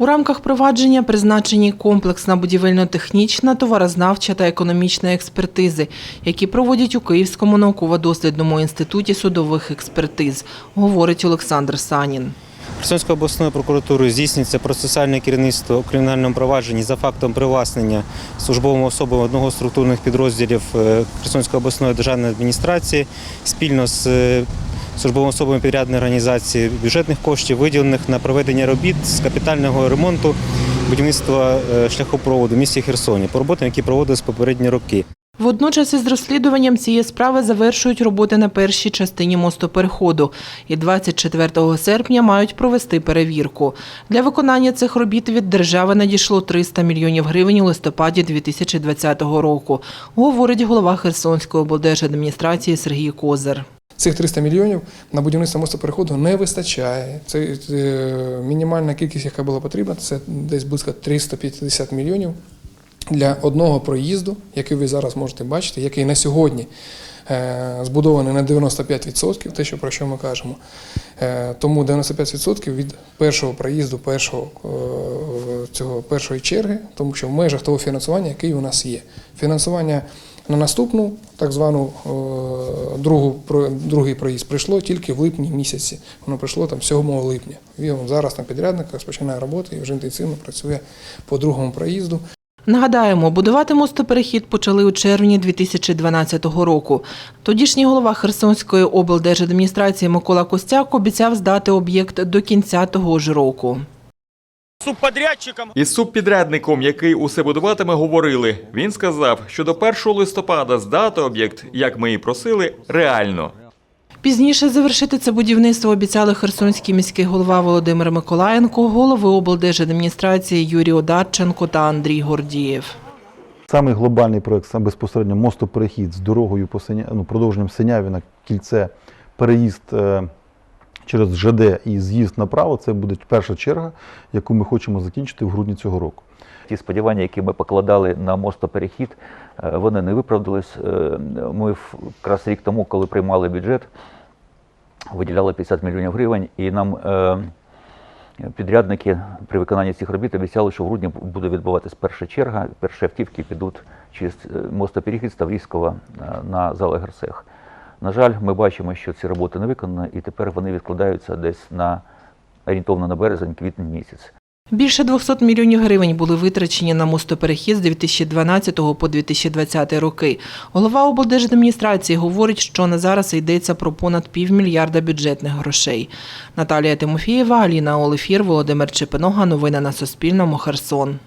У рамках провадження призначені комплексна будівельно-технічна, товарознавча та економічна експертизи, які проводять у Київському науково-дослідному інституті судових експертиз, говорить Олександр Санін. Херсонською обласною прокуратурою здійснюється процесуальне керівництво у кримінальному провадженні за фактом привласнення службовими особами одного з структурних підрозділів е, Херсонської обласної державної адміністрації спільно з е, службовими особами підрядної організації бюджетних коштів, виділених на проведення робіт з капітального ремонту будівництва е, шляхопроводу в місті Херсоні по роботам, які проводились попередні роки. Водночас із розслідуванням цієї справи завершують роботи на першій частині мостопереходу і 24 серпня мають провести перевірку. Для виконання цих робіт від держави надійшло 300 мільйонів гривень у листопаді 2020 року, говорить голова Херсонської облдержадміністрації Сергій Козир. Цих 300 мільйонів на будівництво мостопереходу не вистачає. Це е, мінімальна кількість, яка була потрібна, це десь близько 350 мільйонів для одного проїзду, який ви зараз можете бачити, який на сьогодні е, збудований на 95%, те, що про що ми кажемо. Е, Тому 95% від першого проїзду, першого цього першої черги, тому що в межах того фінансування, який у нас є. Фінансування на наступну, так звану е, другу, другий проїзд прийшло тільки в липні місяці. Воно прийшло там 7 липня. Він зараз там підрядник розпочинає роботу і вже інтенсивно працює по другому проїзду. Нагадаємо, будувати мостоперехід почали у червні 2012 року. Тодішній голова Херсонської облдержадміністрації Микола Костяк обіцяв здати об'єкт до кінця того ж року. Субподрядчиком. Із субпідрядником, який усе будуватиме, говорили. Він сказав, що до 1 листопада здати об'єкт, як ми і просили, реально. Пізніше завершити це будівництво обіцяли херсонський міський голова Володимир Миколаєнко, голови облдержадміністрації Юрій Одарченко та Андрій Гордієв. Самий глобальний проект сам безпосередньо мостоперехід з дорогою по Синя, ну, продовженням Синявіна, кільце, переїзд е, через ЖД і з'їзд направо. Це буде перша черга, яку ми хочемо закінчити в грудні цього року. Ті сподівання, які ми покладали на мостоперехід, е, вони не виправдались. Е, Ми якраз рік тому, коли приймали бюджет, виділяли 50 мільйонів гривень, і нам е, підрядники при виконанні цих робіт обіцяли, що в грудні буде відбуватись перша черга, перші автівки підуть через мостоперехід е, на зали Герсех. На жаль, ми бачимо, що ці роботи не виконані, і тепер вони відкладаються десь на орієнтовно на березень, квітень місяць. Більше 200 мільйонів гривень були витрачені на мостоперехід з 2012 по 2020 роки. Голова облдержадміністрації говорить, що на зараз йдеться про понад півмільярда бюджетних грошей. Наталія Тимофієва, Аліна Олефір, Володимир Чепинога. Новини на Суспільному. Херсон.